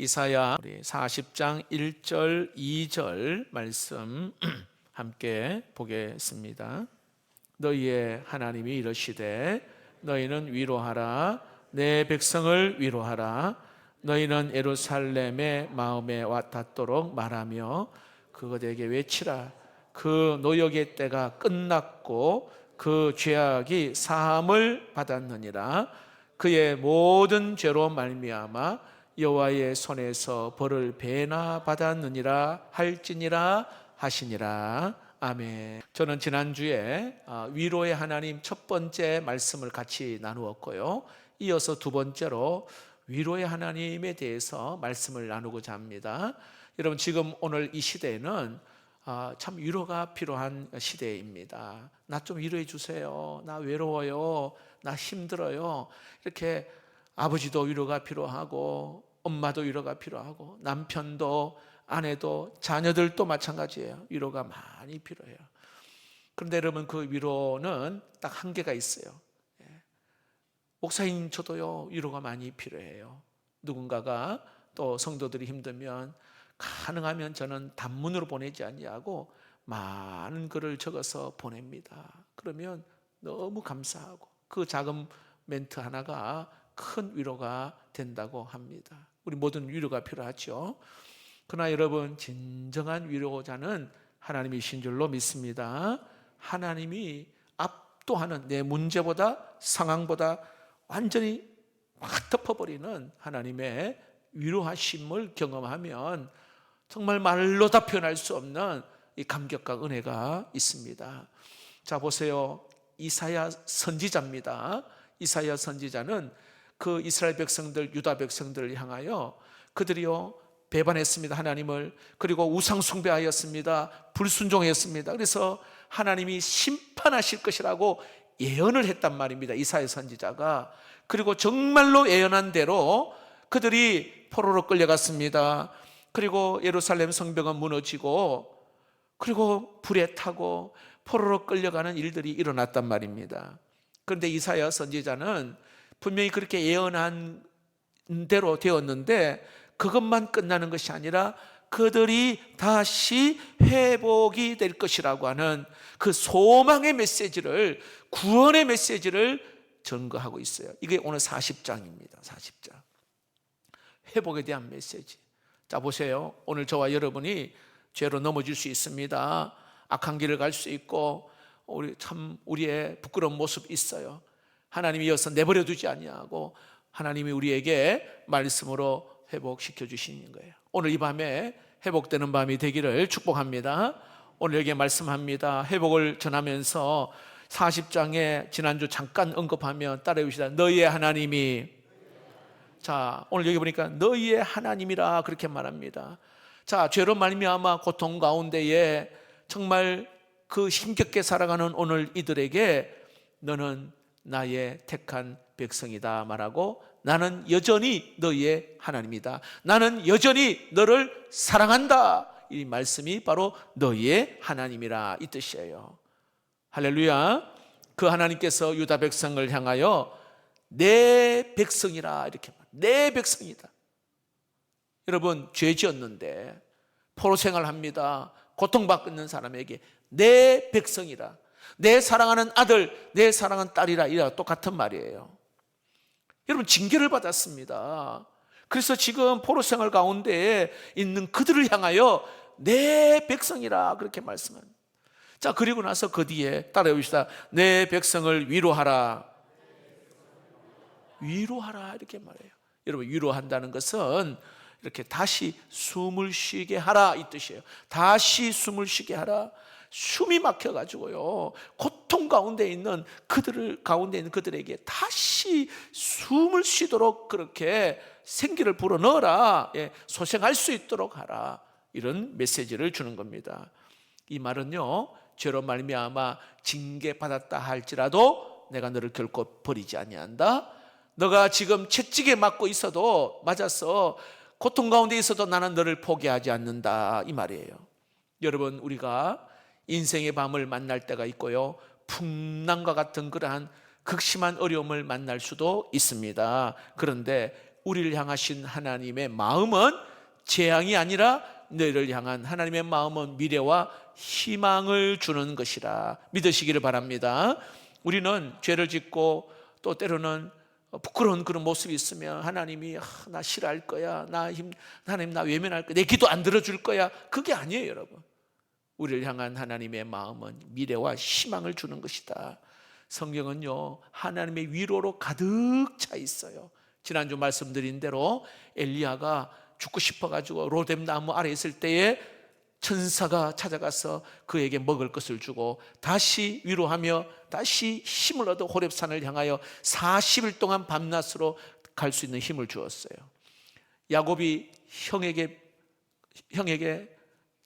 이사야 우리 40장 1절 2절 말씀 함께 보겠습니다. 너희의 하나님이 이러시되 너희는 위로하라. 내 백성을 위로하라. 너희는 예루살렘의 마음에 와닿도록 말하며 그것에게 외치라. 그 노역의 때가 끝났고 그 죄악이 사함을 받았느니라. 그의 모든 죄로 말미암아 여호와의 손에서 벌을 배나 받았느니라 할지니라 하시니라 아멘. 저는 지난주에 아, 위로의 하나님 첫 번째 말씀을 같이 나누었고요. 이어서 두 번째로 위로의 하나님에 대해서 말씀을 나누고자 합니다. 여러분 지금 오늘 이 시대에는 아, 참 위로가 필요한 시대입니다. 나 좀 위로해 주세요. 나 외로워요. 나 힘들어요. 이렇게 아버지도 위로가 필요하고 엄마도 위로가 필요하고 남편도 아내도 자녀들도 마찬가지예요. 위로가 많이 필요해요. 그런데 여러분 그 위로는 딱 한계가 있어요. 예. 목사님 저도요 위로가 많이 필요해요. 누군가가 또 성도들이 힘들면 가능하면 저는 단문으로 보내지 아니하고 많은 글을 적어서 보냅니다. 그러면 너무 감사하고 그 작은 멘트 하나가 큰 위로가 된다고 합니다. 우리 모든 위로가 필요하죠. 그러나 여러분 진정한 위로자는 하나님이신 줄로 믿습니다. 하나님이 압도하는 내 문제보다 상황보다 완전히 확 덮어버리는 하나님의 위로하심을 경험하면 정말 말로 다 표현할 수 없는 이 감격과 은혜가 있습니다. 자 보세요. 이사야 선지자입니다. 이사야 선지자는 그 이스라엘 백성들, 유다 백성들을 향하여 그들이요 배반했습니다. 하나님을 그리고 우상 숭배하였습니다. 불순종했습니다. 그래서 하나님이 심판하실 것이라고 예언을 했단 말입니다. 이사야 선지자가 그리고 정말로 예언한 대로 그들이 포로로 끌려갔습니다. 그리고 예루살렘 성벽은 무너지고 그리고 불에 타고 포로로 끌려가는 일들이 일어났단 말입니다. 그런데 이사야 선지자는 분명히 그렇게 예언한 대로 되었는데 그것만 끝나는 것이 아니라 그들이 다시 회복이 될 것이라고 하는 그 소망의 메시지를 구원의 메시지를 전거하고 있어요. 이게 오늘 40장입니다. 40장. 회복에 대한 메시지. 자 보세요. 오늘 저와 여러분이 죄로 넘어질 수 있습니다. 악한 길을 갈 수 있고 우리 참 우리의 부끄러운 모습 있어요. 하나님이 이어서 내버려 두지 아니하고 하나님이 우리에게 말씀으로 회복시켜 주시는 거예요. 오늘 이 밤에 회복되는 밤이 되기를 축복합니다. 오늘 여기에 말씀합니다. 회복을 전하면서 40장에 지난주 잠깐 언급하면 따라해 주시다. 너희의 하나님이 자, 오늘 여기 보니까 너희의 하나님이라 그렇게 말합니다. 자, 죄로 말미암아 고통 가운데에 정말 그 힘겹게 살아가는 오늘 이들에게 너는 나의 택한 백성이다 말하고 나는 여전히 너희의 하나님이다. 나는 여전히 너를 사랑한다. 이 말씀이 바로 너희의 하나님이라 이 뜻이에요. 할렐루야. 그 하나님께서 유다 백성을 향하여 내 백성이라 이렇게 말. 내 백성이다. 여러분 죄 지었는데 포로 생활합니다. 고통받는 사람에게 내 백성이라. 내 사랑하는 아들, 내 사랑하는 딸이라 이와 똑같은 말이에요. 여러분 징계를 받았습니다. 그래서 지금 포로 생활 가운데 있는 그들을 향하여 내 백성이라 그렇게 말씀한. 자 그리고 나서 그 뒤에 따라해 봅시다. 내 백성을 위로하라. 위로하라 이렇게 말해요. 여러분 위로한다는 것은 이렇게 다시 숨을 쉬게 하라 이 뜻이에요. 다시 숨을 쉬게 하라. 숨이 막혀 가지고요. 고통 가운데 있는 그들을 가운데 있는 그들에게 다시 숨을 쉬도록 그렇게 생기를 불어 넣어라. 예, 소생할 수 있도록 하라. 이런 메시지를 주는 겁니다. 이 말은요. 죄로 말미암아 징계 받았다 할지라도 내가 너를 결코 버리지 아니한다. 너가 지금 채찍에 맞고 있어도 맞았어. 고통 가운데 있어도 나는 너를 포기하지 않는다. 이 말이에요. 여러분 우리가 인생의 밤을 만날 때가 있고요. 풍랑과 같은 그러한 극심한 어려움을 만날 수도 있습니다. 그런데 우리를 향하신 하나님의 마음은 재앙이 아니라 너희를 향한 하나님의 마음은 미래와 희망을 주는 것이라 믿으시기를 바랍니다. 우리는 죄를 짓고 또 때로는 부끄러운 그런 모습이 있으면 하나님이 아, 나 싫어할 거야. 나 힘, 하나님 나 외면할 거야. 내 기도 안 들어줄 거야. 그게 아니에요, 여러분. 우리를 향한 하나님의 마음은 미래와 희망을 주는 것이다. 성경은요, 하나님의 위로로 가득 차 있어요. 지난주 말씀드린 대로 엘리야가 죽고 싶어가지고 로뎀 나무 아래 있을 때에 천사가 찾아가서 그에게 먹을 것을 주고 다시 위로하며 다시 힘을 얻어 호렙산을 향하여 40일 동안 밤낮으로 갈 수 있는 힘을 주었어요. 야곱이 형에게 형에게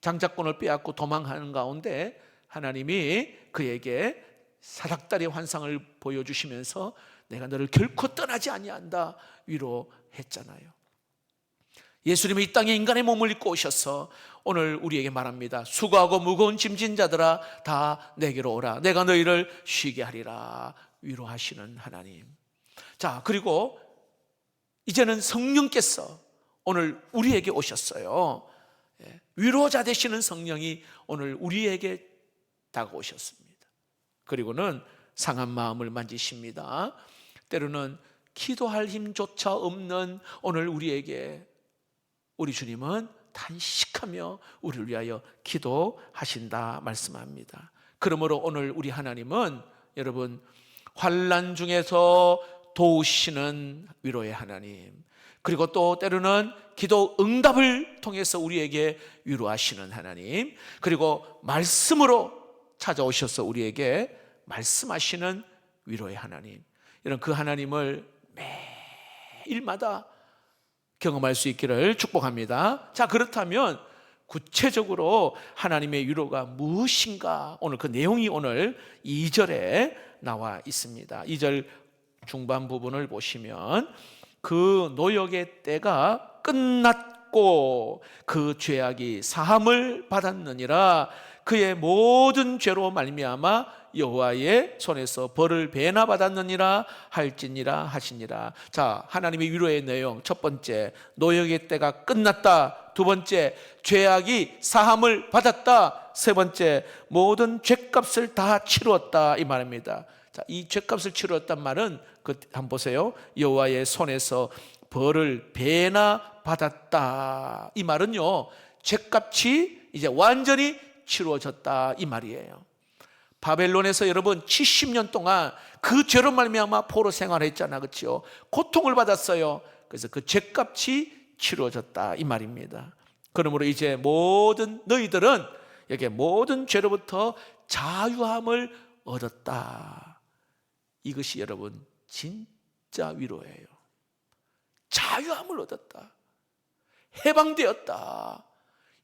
장자권을 빼앗고 도망하는 가운데 하나님이 그에게 사닥다리 환상을 보여주시면서 내가 너를 결코 떠나지 아니한다 위로했잖아요. 예수님이 이 땅에 인간의 몸을 입고 오셔서 오늘 우리에게 말합니다. 수고하고 무거운 짐진 자들아 다 내게로 오라. 내가 너희를 쉬게 하리라. 위로하시는 하나님. 자, 그리고 이제는 성령께서 오늘 우리에게 오셨어요. 예, 위로자 되시는 성령이 오늘 우리에게 다가오셨습니다. 그리고는 상한 마음을 만지십니다. 때로는 기도할 힘조차 없는 오늘 우리에게 우리 주님은 단식하며 우리를 위하여 기도하신다 말씀합니다. 그러므로 오늘 우리 하나님은 여러분 환란 중에서 도우시는 위로의 하나님 그리고 또 때로는 기도 응답을 통해서 우리에게 위로하시는 하나님 그리고 말씀으로 찾아오셔서 우리에게 말씀하시는 위로의 하나님 이런 그 하나님을 매일마다 경험할 수 있기를 축복합니다. 자, 그렇다면 구체적으로 하나님의 위로가 무엇인가? 오늘 그 내용이 오늘 2절에 나와 있습니다. 2절 중반 부분을 보시면 그 노역의 때가 끝났고 그 죄악이 사함을 받았느니라 그의 모든 죄로 말미암아 여호와의 손에서 벌을 배나 받았느니라 할지니라 하시니라. 자, 하나님의 위로의 내용 첫 번째 노역의 때가 끝났다. 두 번째 죄악이 사함을 받았다. 세 번째 모든 죄값을 다 치루었다 이 말입니다. 자, 이 죄값을 치루었단 말은 그 한번 보세요. 여호와의 손에서 벌을 배나 받았다. 이 말은요. 죄값이 이제 완전히 치루어졌다 이 말이에요. 바벨론에서 여러분 70년 동안 그 죄로 말미암아 포로 생활했잖아, 그렇죠? 고통을 받았어요. 그래서 그 죄값이 치루어졌다 이 말입니다. 그러므로 이제 모든 너희들은 여기 모든 죄로부터 자유함을 얻었다. 이것이 여러분 진짜 위로예요. 자유함을 얻었다. 해방되었다.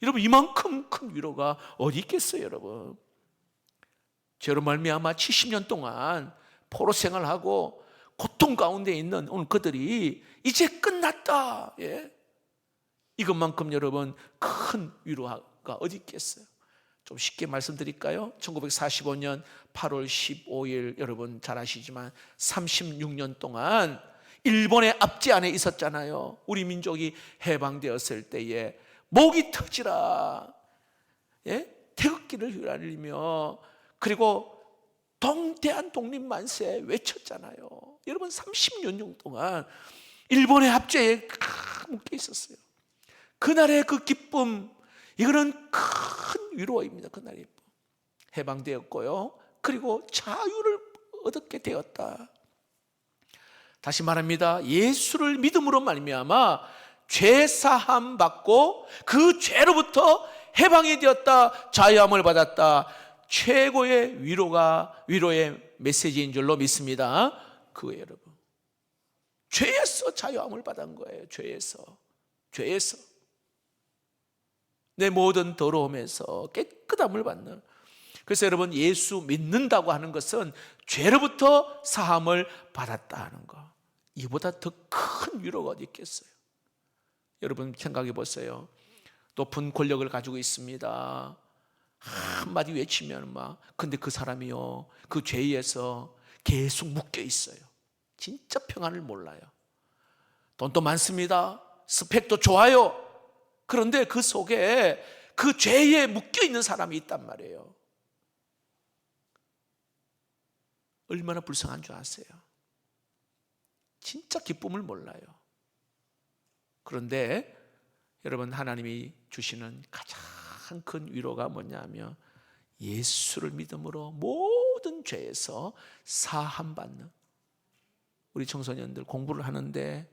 여러분 이만큼 큰 위로가 어디 있겠어요, 여러분? 죄로 말미암아 70년 동안 포로 생활하고 고통 가운데 있는 오늘 그들이 이제 끝났다. 예. 이것만큼 여러분 큰 위로가 어디 있겠어요? 좀 쉽게 말씀드릴까요? 1945년 8월 15일 여러분 잘 아시지만 36년 동안 일본의 압제 안에 있었잖아요. 우리 민족이 해방되었을 때에 목이 터지라. 예? 태극기를 휘날리며 그리고 동대한 독립 만세 외쳤잖아요. 여러분 30년 동안 일본의 합제에 묶여 있었어요. 그날의 그 기쁨 이거는 큰 위로입니다. 기쁨. 해방되었고요. 그리고 자유를 얻게 되었다. 다시 말합니다. 예수를 믿음으로 말미암아 죄 사함 받고 그 죄로부터 해방이 되었다. 자유함을 받았다. 최고의 위로가 위로의 메시지인 줄로 믿습니다. 그거예요, 여러분. 죄에서 자유함을 받은 거예요. 죄에서. 죄에서. 내 모든 더러움에서 깨끗함을 받는. 그래서 여러분 예수 믿는다고 하는 것은 죄로부터 사함을 받았다 하는 거. 이보다 더 큰 위로가 어디 있겠어요? 여러분 생각해 보세요. 높은 권력을 가지고 있습니다. 한마디 외치면 막 근데 그 사람이요 그 죄에서 계속 묶여 있어요. 진짜 평안을 몰라요. 돈도 많습니다. 스펙도 좋아요. 그런데 그 속에 그 죄에 묶여 있는 사람이 있단 말이에요. 얼마나 불쌍한 줄 아세요? 진짜 기쁨을 몰라요. 그런데 여러분 하나님이 주시는 가장 큰 위로가 뭐냐면 예수를 믿음으로 모든 죄에서 사함 받는 우리 청소년들 공부를 하는데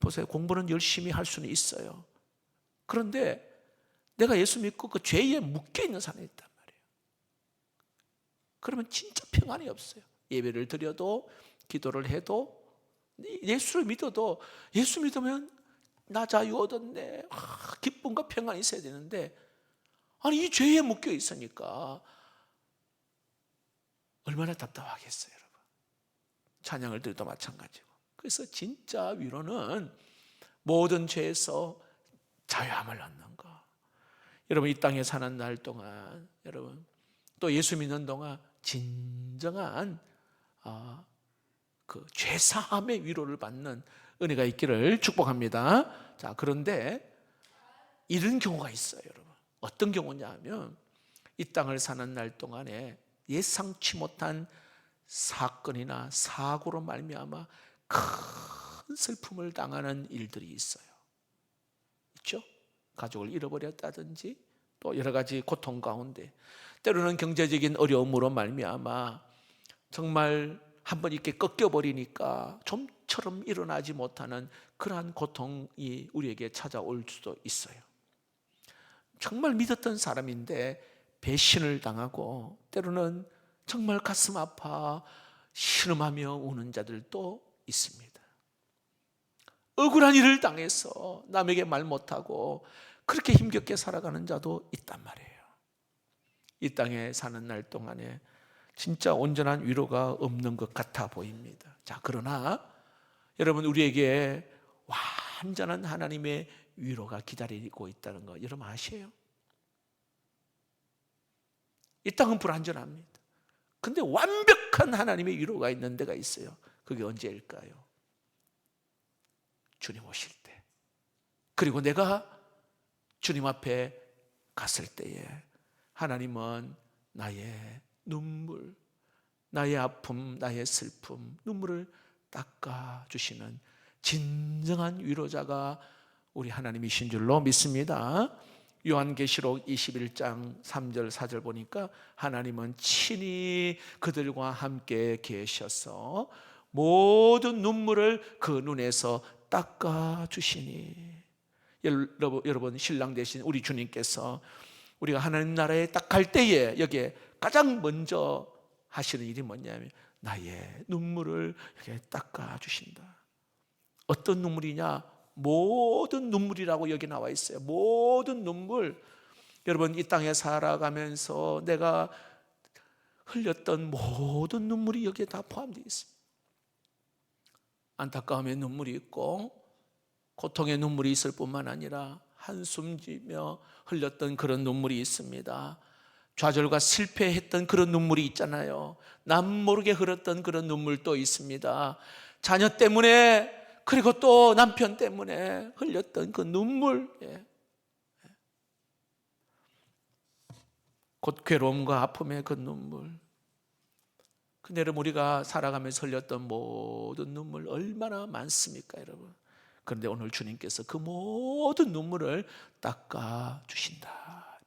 보세요. 공부는 열심히 할 수는 있어요. 그런데 내가 예수 믿고 그 죄에 묶여 있는 사람이 있단 말이에요. 그러면 진짜 평안이 없어요. 예배를 드려도 기도를 해도 예수를 믿어도 예수 믿으면 나 자유 얻었네. 아, 기쁨과 평안이 있어야 되는데 아니 이 죄에 묶여 있으니까 얼마나 답답하겠어요, 여러분. 찬양을 드려도 마찬가지고. 그래서 진짜 위로는 모든 죄에서 자유함을 얻는 거. 여러분 이 땅에 사는 날 동안 여러분 또 예수 믿는 동안 진정한 아, 그 죄사함의 위로를 받는 은혜가 있기를 축복합니다. 자 그런데 이런 경우가 있어요, 여러분. 어떤 경우냐 하면 이 땅을 사는 날 동안에 예상치 못한 사건이나 사고로 말미암아 큰 슬픔을 당하는 일들이 있어요. 있죠? 가족을 잃어버렸다든지 또 여러 가지 고통 가운데 때로는 경제적인 어려움으로 말미암아 정말 한 번 이렇게 꺾여 버리니까 좀처럼 일어나지 못하는 그러한 고통이 우리에게 찾아올 수도 있어요. 정말 믿었던 사람인데 배신을 당하고 때로는 정말 가슴 아파 신음하며 우는 자들도 있습니다. 억울한 일을 당해서 남에게 말 못하고 그렇게 힘겹게 살아가는 자도 있단 말이에요. 이 땅에 사는 날 동안에 진짜 온전한 위로가 없는 것 같아 보입니다. 자, 그러나 여러분 우리에게 완전한 하나님의 위로가 기다리고 있다는 거 여러분 아세요? 이 땅은 불안전합니다. 근데 완벽한 하나님의 위로가 있는 데가 있어요. 그게 언제일까요? 주님 오실 때. 그리고 내가 주님 앞에 갔을 때에 하나님은 나의 눈물, 나의 아픔, 나의 슬픔, 눈물을 닦아 주시는 진정한 위로자가 우리 하나님이신 줄로 믿습니다. 요한계시록 21장 3절 4절 보니까 하나님은 친히 그들과 함께 계셔서 모든 눈물을 그 눈에서 닦아 주시니 여러분 신랑 되신 우리 주님께서 우리가 하나님 나라에 딱 갈 때에 여기에 가장 먼저 하시는 일이 뭐냐면 나의 눈물을 이렇게 닦아 주신다. 어떤 눈물이냐? 모든 눈물이라고 여기 나와 있어요. 모든 눈물. 여러분 이 땅에 살아가면서 내가 흘렸던 모든 눈물이 여기에 다 포함되어 있습니다. 안타까움의 눈물이 있고 고통의 눈물이 있을 뿐만 아니라 한숨 지며 흘렸던 그런 눈물이 있습니다. 좌절과 실패했던 그런 눈물이 있잖아요. 남 모르게 흘렀던 그런 눈물도 있습니다. 자녀 때문에 그리고 또 남편 때문에 흘렸던 그 눈물. 예. 곧 괴로움과 아픔의 그 눈물. 근데 여러분 우리가 살아가면서 흘렸던 모든 눈물 얼마나 많습니까, 여러분? 그런데 오늘 주님께서 그 모든 눈물을 닦아 주신다.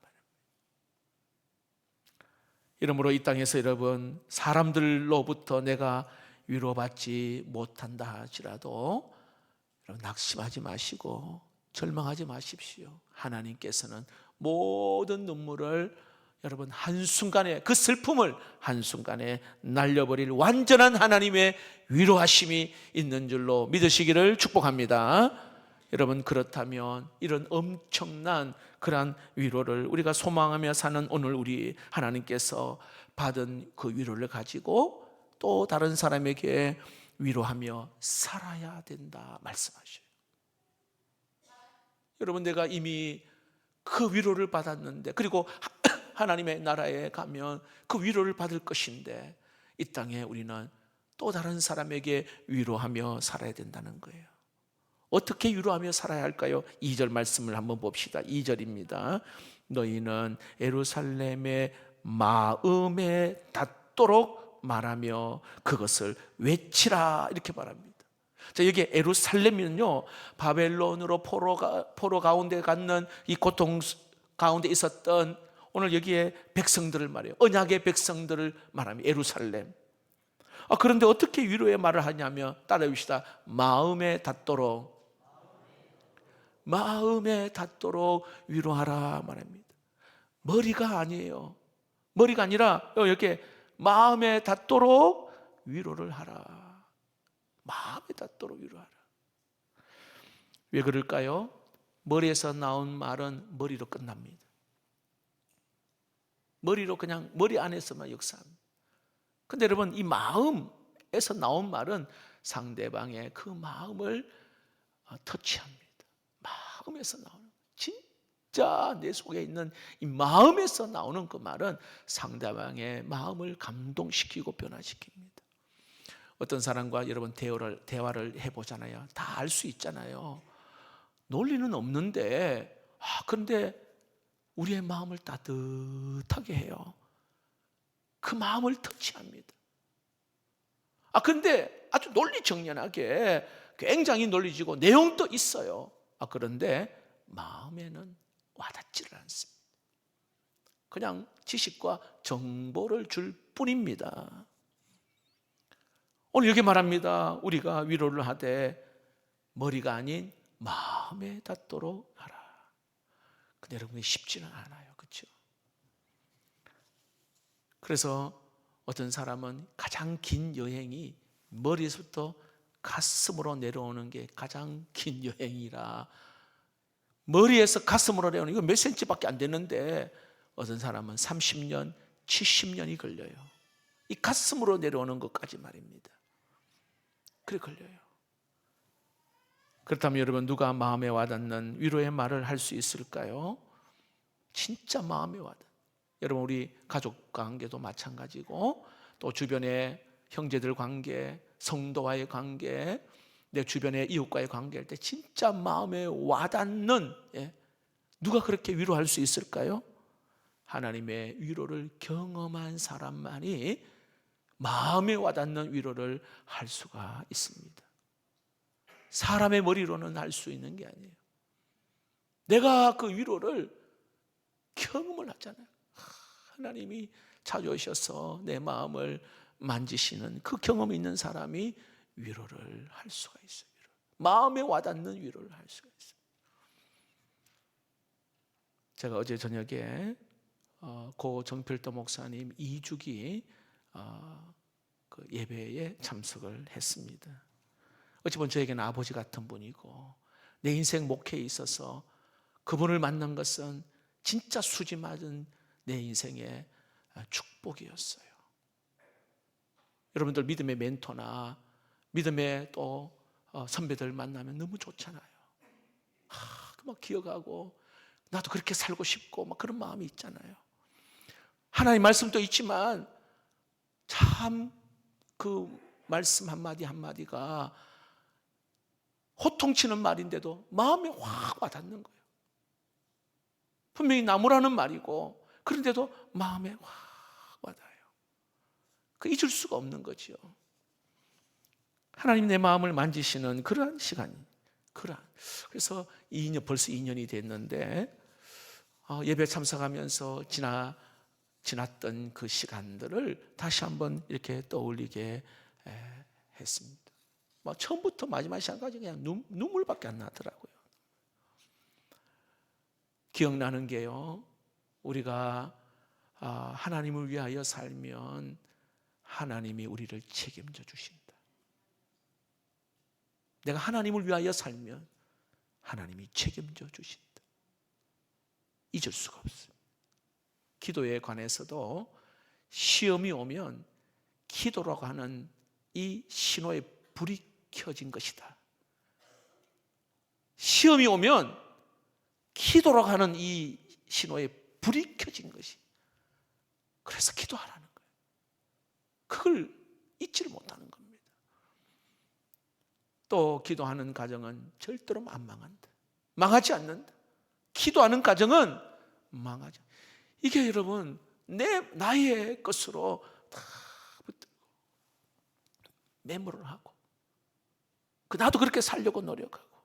이러므로 이 땅에서 여러분 사람들로부터 내가 위로받지 못한다 할지라도 낙심하지 마시고 절망하지 마십시오. 하나님께서는 모든 눈물을 여러분 한순간에 그 슬픔을 한순간에 날려버릴 완전한 하나님의 위로하심이 있는 줄로 믿으시기를 축복합니다. 여러분 그렇다면 이런 엄청난 그러한 위로를 우리가 소망하며 사는 오늘 우리 하나님께서 받은 그 위로를 가지고 또 다른 사람에게 위로하며 살아야 된다 말씀하셔요. 여러분 내가 이미 그 위로를 받았는데 그리고 하나님의 나라에 가면 그 위로를 받을 것인데 이 땅에 우리는 또 다른 사람에게 위로하며 살아야 된다는 거예요. 어떻게 위로하며 살아야 할까요? 2절 말씀을 한번 봅시다. 2절입니다. 너희는 에루살렘의 마음에 닿도록 말하며 그것을 외치라 이렇게 말합니다. 자, 여기 에루살렘은요, 바벨론으로 포로, 가, 포로 가운데 갖는 이 고통 가운데 있었던 오늘 여기에 백성들을 말해요. 언약의 백성들을 말합니다. 에루살렘. 아, 그런데 어떻게 위로의 말을 하냐면 따라해봅시다. 마음에 닿도록 마음에 닿도록 위로하라 말합니다. 머리가 아니에요. 머리가 아니라 이렇게 마음에 닿도록 위로를 하라. 마음에 닿도록 위로하라. 왜 그럴까요? 머리에서 나온 말은 머리로 끝납니다. 머리로 그냥 머리 안에서만 역사합니다. 근데 여러분 이 마음에서 나온 말은 상대방의 그 마음을 어, 터치합니다. 마음에서 나오는 진짜 내 속에 있는 이 마음에서 나오는 그 말은 상대방의 마음을 감동시키고 변화시킵니다. 어떤 사람과 여러분 대화를 대화를 해 보잖아요. 다 알 수 있잖아요. 논리는 없는데 아 그런데 우리의 마음을 따뜻하게 해요. 그 마음을 터치합니다. 아 근데 아주 논리 정연하게 굉장히 논리지고 내용도 있어요. 아 그런데 마음에는 와닿지를 않습니다. 그냥 지식과 정보를 줄 뿐입니다. 오늘 여기 말합니다. 우리가 위로를 하되 머리가 아닌 마음에 닿도록 하라. 근데 여러분이 쉽지는 않아요. 그렇죠? 그래서 어떤 사람은 가장 긴 여행이 머리에서부터 가슴으로 내려오는 게 가장 긴 여행이라 머리에서 가슴으로 내려오는 이거 몇 센치밖에 안 되는데 어떤 사람은 30년, 70년이 걸려요. 이 가슴으로 내려오는 것까지 말입니다. 그래 걸려요. 그렇다면 여러분 누가 마음에 와닿는 위로의 말을 할 수 있을까요? 진짜 마음에 와닿. 여러분 우리 가족 관계도 마찬가지고 또 주변의 형제들 관계, 성도와의 관계, 내 주변의 이웃과의 관계할 때 진짜 마음에 와닿는 예? 누가 그렇게 위로할 수 있을까요? 하나님의 위로를 경험한 사람만이 마음에 와닿는 위로를 할 수가 있습니다. 사람의 머리로는 할수 있는 게 아니에요. 내가 그 위로를 경험을 하잖아요. 하나님이 찾아오셔서 내 마음을 만지시는 그 경험이 있는 사람이 위로를 할 수가 있어요. 마음에 와닿는 위로를 할 수가 있어요. 제가 어제 저녁에 어, 고 정필도 목사님 이주기 어, 그 예배에 참석을 했습니다. 어찌 보면 저에게는 아버지 같은 분이고 내 인생 목회에 있어서 그분을 만난 것은 진짜 수지 맞은 내 인생의 축복이었어요. 여러분들 믿음의 멘토나 믿음의 또 어, 선배들 만나면 너무 좋잖아요. 아, 막 기억하고 나도 그렇게 살고 싶고 막 그런 마음이 있잖아요. 하나님 말씀도 있지만 참 그 말씀 한마디 한마디가 호통치는 말인데도 마음에 확 와닿는 거예요. 분명히 나무라는 말이고 그런데도 마음에 확 와닿아요. 그 잊을 수가 없는 거지요. 하나님 내 마음을 만지시는 그러한 시간이 그러한 그래서 2년 벌써 2년이 됐는데 어, 예배 참석하면서 지나 지났던 그 시간들을 다시 한번 이렇게 떠올리게 했습니다. 뭐 처음부터 마지막 시간까지 그냥 눈, 눈물밖에 안 나더라고요. 기억나는 게요. 우리가 아, 하나님을 위하여 살면 하나님이 우리를 책임져 주신다. 내가 하나님을 위하여 살면 하나님이 책임져 주신다. 잊을 수가 없습니다. 기도에 관해서도 시험이 오면 기도라고 하는 이 신호의 불이 켜진 것이다. 시험이 오면 기도라고 하는 이 신호에 불이 켜진 것이. 그래서 기도하라는 거예요. 그걸 잊지를 못하는 겁니다. 또 기도하는 가정은 절대로 안 망한다. 망하지 않는다. 기도하는 가정은 망하지. 이게 여러분 내 나의 것으로 다 붙들고 매물을 하고 그 나도 그렇게 살려고 노력하고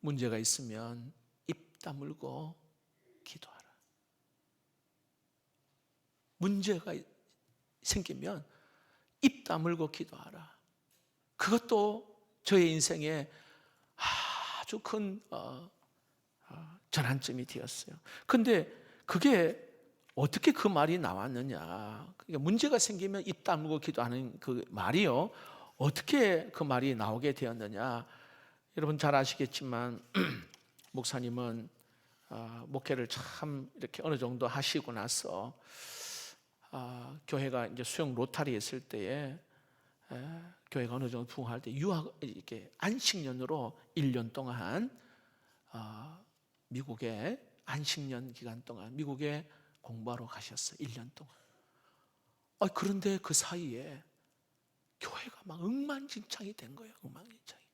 문제가 있으면 입 다물고 기도하라. 문제가 생기면 입 다물고 기도하라. 그것도 저의 인생에 아주 큰 어, 어, 전환점이 되었어요. 근데 그게 어떻게 그 말이 나왔느냐? 그러니까 문제가 생기면 입 다물고 기도하는 그 말이요. 어떻게 그 말이 나오게 되었느냐? 여러분 잘 아시겠지만 목사님은 어, 목회를 참 이렇게 어느 정도 하시고 나서 아, 교회가 이제 수영 로타리 했을 때에 에, 교회가 어느 정도 부흥할 때 유학 이렇게 안식년으로 1년 동안 어, 미국에 안식년 기간 동안 미국에 공부하러 가셨어요. 1년 동안. 아, 그런데 그 사이에 교회가 막 엉망진창이 된 거예요. 엉망진창이.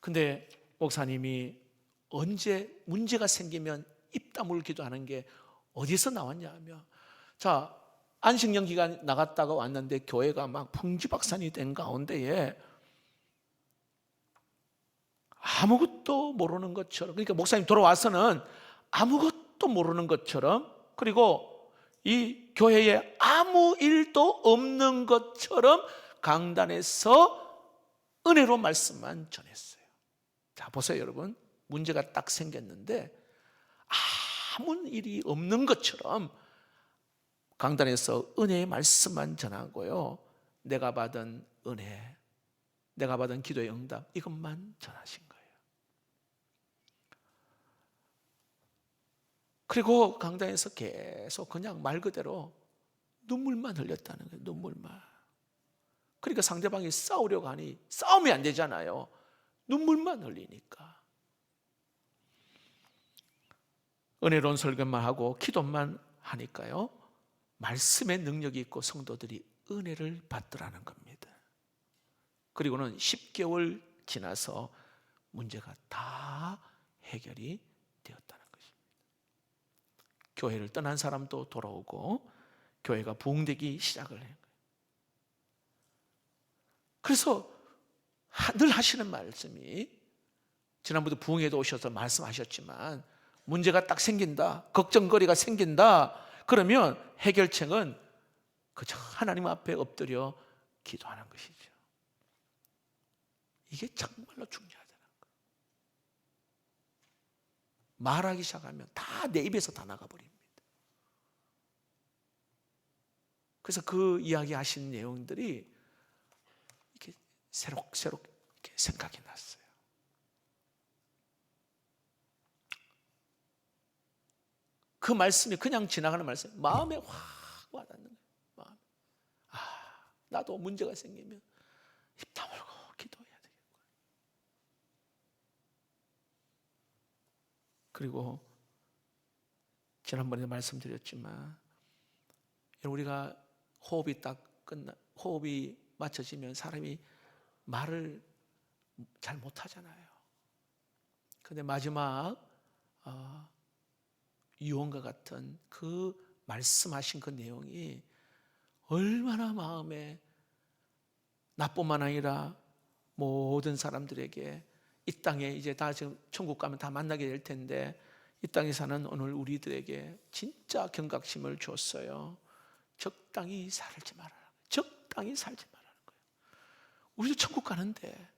근데 목사님이 언제 문제가 생기면 입 다물 기도하는 게 어디서 나왔냐 하면 자 안식년 기간 나갔다가 왔는데 교회가 막 풍지박산이 된 가운데에 아무것도 모르는 것처럼 그러니까 목사님 돌아와서는 아무것도 모르는 것처럼 그리고 이 교회에 아무 일도 없는 것처럼 강단에서 은혜로 말씀만 전했어요. 자 보세요 여러분 문제가 딱 생겼는데 아무 일이 없는 것처럼 강단에서 은혜의 말씀만 전하고요. 내가 받은 은혜, 내가 받은 기도의 응답 이것만 전하신 거예요. 그리고 강단에서 계속 그냥 말 그대로 눈물만 흘렸다는 거예요. 눈물만. 그러니까 상대방이 싸우려고 하니 싸우면 안 되잖아요. 눈물만 흘리니까. 은혜로운 설교만 하고 기도만 하니까요. 말씀의 능력이 있고 성도들이 은혜를 받더라는 겁니다. 그리고는 10개월 지나서 문제가 다 해결이 것입니다. 교회를 떠난 사람도 돌아오고 교회가 부흥되기 시작을 해요. 그래서 늘 하시는 말씀이 지난번에 부흥에도 오셔서 말씀하셨지만 문제가 딱 생긴다. 걱정거리가 생긴다. 그러면 해결책은 그저 하나님 앞에 엎드려 기도하는 것이죠. 이게 정말로 중요하다는 거. 말하기 시작하면 다 내 입에서 다 나가버립니다. 그래서 그 이야기 하신 내용들이 이렇게 새록새록 이렇게 생각이 났어요. 그 말씀이 그냥 지나가는 말씀, 마음에 확 와닿는 거예요. 마음. 아, 나도 문제가 생기면 입 다물고 기도해야 되겠구나. 그리고 지난번에 말씀드렸지만 우리가 호흡이 딱 끝나 호흡이 맞춰지면 사람이 말을 잘 못하잖아요. 근데 마지막 어, 유언과 같은 그 말씀하신 그 내용이 얼마나 마음에 나뿐만 아니라 모든 사람들에게 이 땅에 이제 다 지금 천국 가면 다 만나게 될 텐데 이 땅에 사는 오늘 우리들에게 진짜 경각심을 줬어요. 적당히 살지 말아라. 적당히 살지 말라는 거예요. 우리도 천국 가는데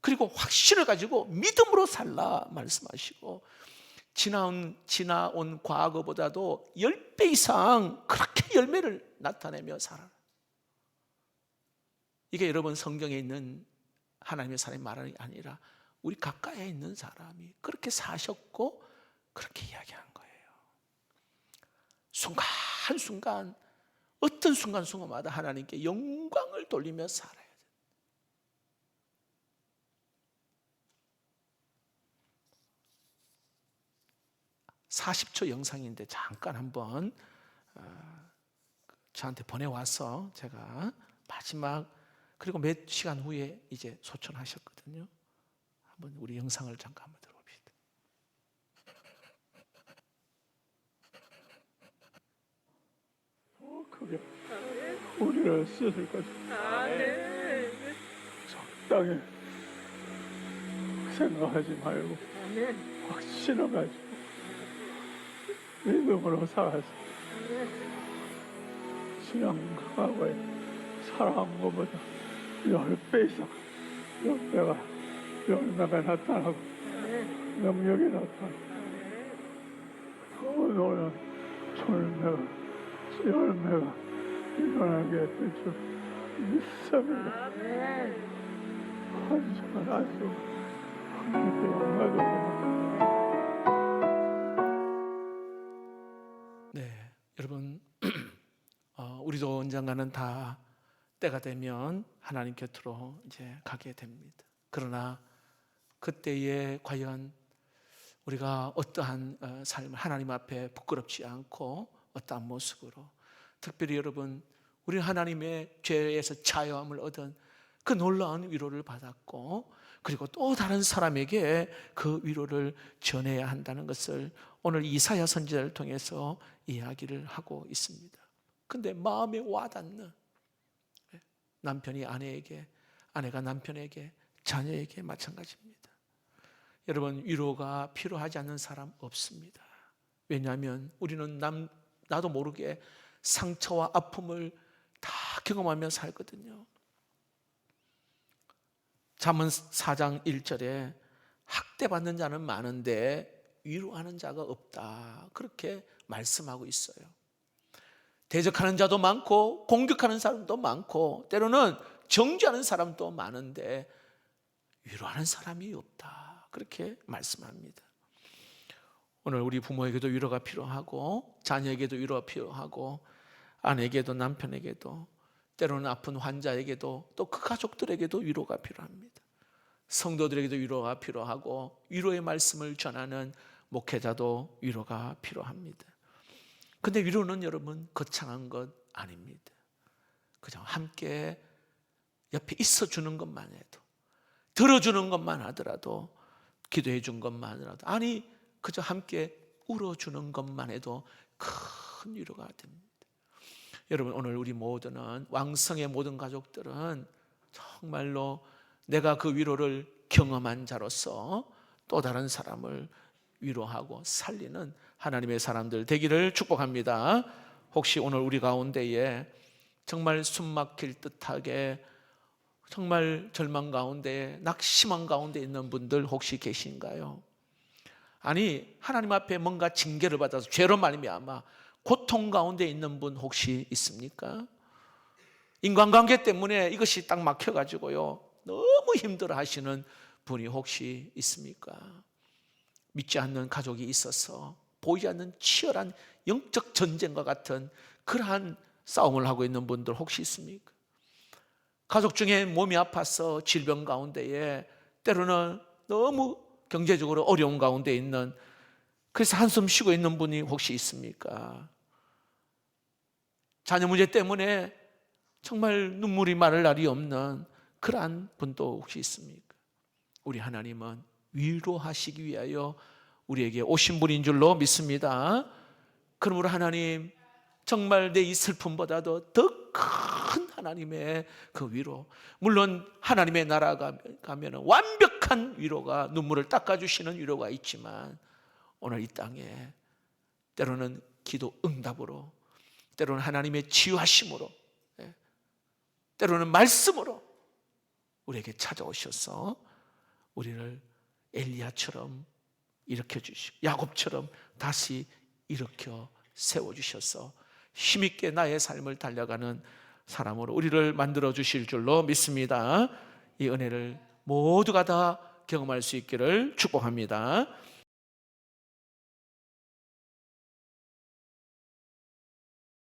그리고 확신을 가지고 믿음으로 살라 말씀하시고 지나온, 지나온 과거보다도 10배 이상 그렇게 열매를 나타내며 살아라. 이게 여러분 성경에 있는 하나님의 사람의 말이 아니라 우리 가까이에 있는 사람이 그렇게 사셨고 그렇게 이야기한 거예요. 순간 순간 어떤 순간 순간마다 하나님께 영광을 돌리며 살아야 돼. 40초 영상인데 잠깐 한번 어, 저한테 보내와서 제가 마지막 그리고 몇 시간 후에 이제 소천하셨거든요. 한번 우리 영상을 잠깐 한번 들어봅시다. 그게 우리를 쓰실 것 적당히 생각하지 말고 확신해가지고 믿음으로 살아서 신앙 과거에 살아온 것보다 열배 이상 열배가 열매가 나타나고 능력이 나타나고 오늘 졸매가 열매가 일어나게 될줄 믿습니다. 한심한 아주 하나님께 영광을 네, 여러분 어, 우리도 언젠가는 다 때가 되면 하나님 곁으로 이제 가게 됩니다. 그러나 그때에 과연 우리가 어떠한 어, 삶을 하나님 앞에 부끄럽지 않고 어떠한 모습으로 특별히 여러분 우리 하나님의 죄에서 자유함을 얻은 그 놀라운 위로를 받았고 그리고 또 다른 사람에게 그 위로를 전해야 한다는 것을 오늘 이사야 선지자를 통해서 이야기를 하고 있습니다. 근데 마음에 와닿는 남편이 아내에게 아내가 남편에게 자녀에게 마찬가지입니다. 여러분 위로가 필요하지 않는 사람 없습니다. 왜냐하면 우리는 남 나도 모르게 상처와 아픔을 다 경험하며 살거든요. 잠언 4장 1절에 학대받는 자는 많은데 위로하는 자가 없다. 그렇게 말씀하고 있어요. 대적하는 자도 많고 공격하는 사람도 많고 때로는 정죄하는 사람도 많은데 위로하는 사람이 없다. 그렇게 말씀합니다. 오늘 우리 부모에게도 위로가 필요하고 자녀에게도 위로가 필요하고 아내에게도 남편에게도 때로는 아픈 환자에게도 또 그 가족들에게도 위로가 필요합니다. 성도들에게도 위로가 필요하고 위로의 말씀을 전하는 목회자도 위로가 필요합니다. 근데 위로는 여러분 거창한 것 아닙니다. 그냥 함께 옆에 있어 주는 것만 해도 들어주는 것만 하더라도 기도해 준 것만 하더라도 아니 그저 함께 울어주는 것만 해도 큰 위로가 됩니다. 여러분 오늘 우리 모두는 왕성의 모든 가족들은 정말로 내가 그 위로를 경험한 자로서 또 다른 사람을 위로하고 살리는 하나님의 사람들 되기를 축복합니다. 혹시 오늘 우리 가운데에 정말 숨막힐 듯하게 정말 절망 가운데 낙심한 가운데 있는 분들 혹시 계신가요? 아니 하나님 앞에 뭔가 징계를 받아서 죄로 말미암아 고통 가운데 있는 분 혹시 있습니까? 인간관계 때문에 이것이 딱 막혀가지고요 너무 힘들어 하시는 분이 혹시 있습니까? 믿지 않는 가족이 있어서 보이지 않는 치열한 영적 전쟁과 같은 그러한 싸움을 하고 있는 분들 혹시 있습니까? 가족 중에 몸이 아파서 질병 가운데에 때로는 너무 경제적으로 어려운 가운데 있는 그래서 한숨 쉬고 있는 분이 혹시 있습니까? 자녀 문제 때문에 정말 눈물이 마를 날이 없는 그러한 분도 혹시 있습니까? 우리 하나님은 위로하시기 위하여 우리에게 오신 분인 줄로 믿습니다. 그러므로 하나님 정말 내 이 슬픔보다도 더 큰 하나님의 그 위로. 물론 하나님의 나라 가면 완벽한 위로가 눈물을 닦아주시는 위로가 있지만 오늘 이 땅에 때로는 기도 응답으로 때로는 하나님의 치유하심으로 예, 때로는 말씀으로 우리에게 찾아오셔서 우리를 엘리야처럼 일으켜 주시고 야곱처럼 다시 일으켜 세워 주셔서 힘있게 나의 삶을 달려가는 사람으로 우리를 만들어 주실 줄로 믿습니다. 이 은혜를 모두가 다 경험할 수 있기를 축복합니다.